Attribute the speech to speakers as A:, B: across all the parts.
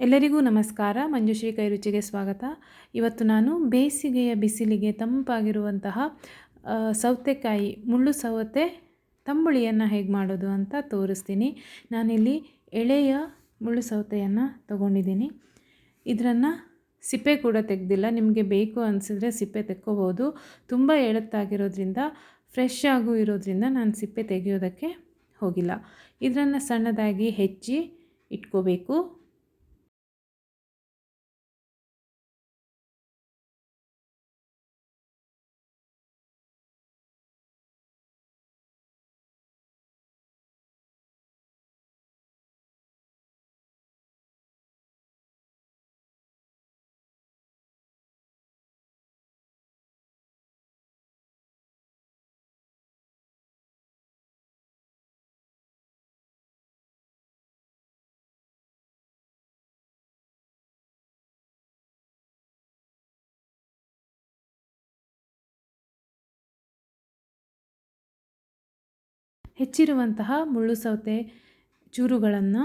A: ಎಲ್ಲರಿಗೂ ನಮಸ್ಕಾರ. ಮಂಜುಶ್ರೀ ಕೈ ರುಚಿಗೆ ಸ್ವಾಗತ. ಇವತ್ತು ನಾನು ಬೇಸಿಗೆಯ ಬಿಸಿಲಿಗೆ ತಂಪಾಗಿರುವಂತಹ ಸೌತೆಕಾಯಿ, ಮುಳ್ಳು ಸೌತೆ ತಂಬುಳಿಯನ್ನು ಹೇಗೆ ಮಾಡೋದು ಅಂತ ತೋರಿಸ್ತೀನಿ. ನಾನಿಲ್ಲಿ ಎಳೆಯ ಮುಳ್ಳು ಸೌತೆಯನ್ನು ತಗೊಂಡಿದ್ದೀನಿ. ಇದರನ್ನು ಸಿಪ್ಪೆ ಕೂಡ ತೆಗೆದಿಲ್ಲ. ನಿಮಗೆ ಬೇಕು ಅನಿಸಿದ್ರೆ ಸಿಪ್ಪೆ ತೆಕ್ಕೋಬೋದು. ತುಂಬ ಎಳತ್ತಾಗಿರೋದ್ರಿಂದ, ಫ್ರೆಶ್ ಆಗು ಇರೋದ್ರಿಂದ ನಾನು ಸಿಪ್ಪೆ ತೆಗೆಯೋದಕ್ಕೆ ಹೋಗಿಲ್ಲ. ಇದರನ್ನು ಸಣ್ಣದಾಗಿ ಹೆಚ್ಚಿ ಇಟ್ಕೋಬೇಕು. ಹೆಚ್ಚಿರುವಂತಹ ಮುಳ್ಳು ಸೌತೆ ಚೂರುಗಳನ್ನು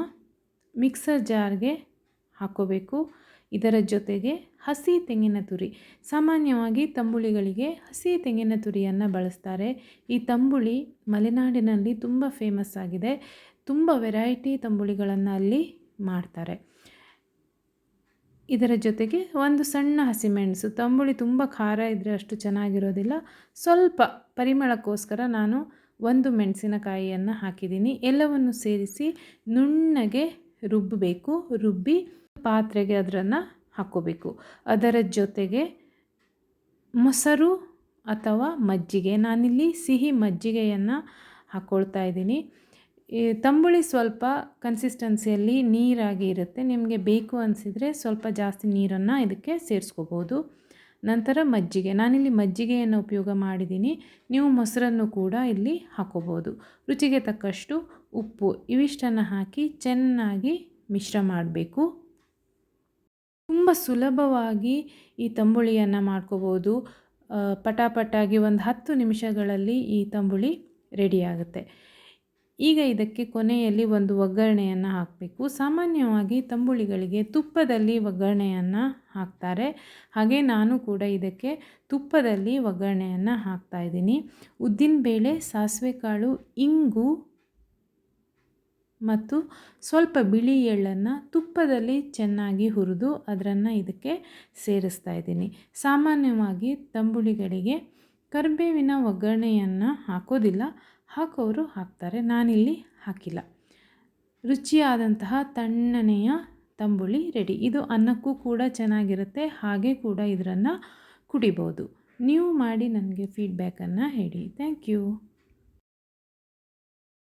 A: ಮಿಕ್ಸರ್ ಜಾರ್ಗೆ ಹಾಕೋಬೇಕು. ಇದರ ಜೊತೆಗೆ ಹಸಿ ತೆಂಗಿನ ತುರಿ. ಸಾಮಾನ್ಯವಾಗಿ ತಂಬುಳಿಗಳಿಗೆ ಹಸಿ ತೆಂಗಿನ ತುರಿಯನ್ನು ಬಳಸ್ತಾರೆ. ಈ ತಂಬುಳಿ ಮಲೆನಾಡಿನಲ್ಲಿ ತುಂಬ ಫೇಮಸ್ ಆಗಿದೆ. ತುಂಬ ವೆರೈಟಿ ತಂಬುಳಿಗಳನ್ನು ಅಲ್ಲಿ ಮಾಡ್ತಾರೆ. ಇದರ ಜೊತೆಗೆ ಒಂದು ಸಣ್ಣ ಹಸಿಮೆಣಸು. ತಂಬುಳಿ ತುಂಬ ಖಾರ ಇದ್ದರೆ ಅಷ್ಟು ಚೆನ್ನಾಗಿರೋದಿಲ್ಲ. ಸ್ವಲ್ಪ ಪರಿಮಳಕ್ಕೋಸ್ಕರ ನಾನು ಒಂದು ಮೆಣಸಿನಕಾಯಿಯನ್ನು ಹಾಕಿದ್ದೀನಿ. ಎಲ್ಲವನ್ನು ಸೇರಿಸಿ ನುಣ್ಣಗೆ ರುಬ್ಬಬೇಕು ರುಬ್ಬಿ ಪಾತ್ರೆಗೆ ಅದರನ್ನು ಹಾಕ್ಕೋಬೇಕು. ಅದರ ಜೊತೆಗೆ ಮೊಸರು ಅಥವಾ ಮಜ್ಜಿಗೆ. ನಾನಿಲ್ಲಿ ಸಿಹಿ ಮಜ್ಜಿಗೆಯನ್ನು ಹಾಕ್ಕೊಳ್ತಾ ಇದ್ದೀನಿ. ತಂಬುಳಿ ಸ್ವಲ್ಪ ಕನ್ಸಿಸ್ಟೆನ್ಸಿಯಲ್ಲಿ ನೀರಾಗಿ ಇರುತ್ತೆ. ನಿಮಗೆ ಬೇಕು ಅನಿಸಿದರೆ ಸ್ವಲ್ಪ ಜಾಸ್ತಿ ನೀರನ್ನು ಇದಕ್ಕೆ ಸೇರಿಸ್ಕೋಬೋದು. ನಂತರ ಮಜ್ಜಿಗೆ. ನಾನಿಲ್ಲಿ ಮಜ್ಜಿಗೆಯನ್ನು ಉಪಯೋಗ ಮಾಡಿದ್ದೀನಿ. ನೀವು ಮೊಸರನ್ನು ಕೂಡ ಇಲ್ಲಿ ಹಾಕೋಬೋದು. ರುಚಿಗೆ ತಕ್ಕಷ್ಟು ಉಪ್ಪು. ಇವಿಷ್ಟನ್ನು ಹಾಕಿ ಚೆನ್ನಾಗಿ ಮಿಶ್ರ ಮಾಡಬೇಕು. ತುಂಬ ಸುಲಭವಾಗಿ ಈ ತಂಬುಳಿಯನ್ನು ಮಾಡ್ಕೋಬೋದು. ಪಟಾಪಟಾಗಿ ಒಂದು ಹತ್ತು ನಿಮಿಷಗಳಲ್ಲಿ ಈ ತಂಬುಳಿ ರೆಡಿಯಾಗುತ್ತೆ ಈಗ ಇದಕ್ಕೆ ಕೊನೆಯಲ್ಲಿ ಒಂದು ಒಗ್ಗರಣೆಯನ್ನು ಹಾಕಬೇಕು. ಸಾಮಾನ್ಯವಾಗಿ ತಂಬುಳಿಗಳಿಗೆ ತುಪ್ಪದಲ್ಲಿ ಒಗ್ಗರಣೆಯನ್ನು ಹಾಕ್ತಾರೆ. ಹಾಗೆ ನಾನು ಕೂಡ ಇದಕ್ಕೆ ತುಪ್ಪದಲ್ಲಿ ಒಗ್ಗರಣೆಯನ್ನು ಹಾಕ್ತಾ ಇದ್ದೀನಿ. ಉದ್ದಿನಬೇಳೆ ಸಾಸಿವೆ ಕಾಳು, ಇಂಗು ಮತ್ತು ಸ್ವಲ್ಪ ಬಿಳಿ ಎಳ್ಳನ್ನು ತುಪ್ಪದಲ್ಲಿ ಚೆನ್ನಾಗಿ ಹುರಿದು ಅದನ್ನು ಇದಕ್ಕೆ ಸೇರಿಸ್ತಾ ಇದ್ದೀನಿ. ಸಾಮಾನ್ಯವಾಗಿ ತಂಬುಳಿಗಳಿಗೆ ಕರಿಬೇವಿನ ಒಗ್ಗರಣೆಯನ್ನು ಹಾಕೋದಿಲ್ಲ, ಹಾಕೋರು ಹಾಕ್ತಾರೆ, ನಾನಿಲ್ಲಿ ಹಾಕಿಲ್ಲ. ರುಚಿಯಾದಂತಹ ತಣ್ಣನೆಯ ತಂಬುಳಿ ರೆಡಿ ಇದು ಅನ್ನಕ್ಕೂ ಕೂಡ ಚೆನ್ನಾಗಿರುತ್ತೆ, ಹಾಗೆ ಕೂಡ ಇದರನ್ನು ಕುಡಿಬೋದು. ನೀವು ಮಾಡಿ ನನಗೆ ಫೀಡ್ಬ್ಯಾಕನ್ನು ಹೇಳಿ. Thank you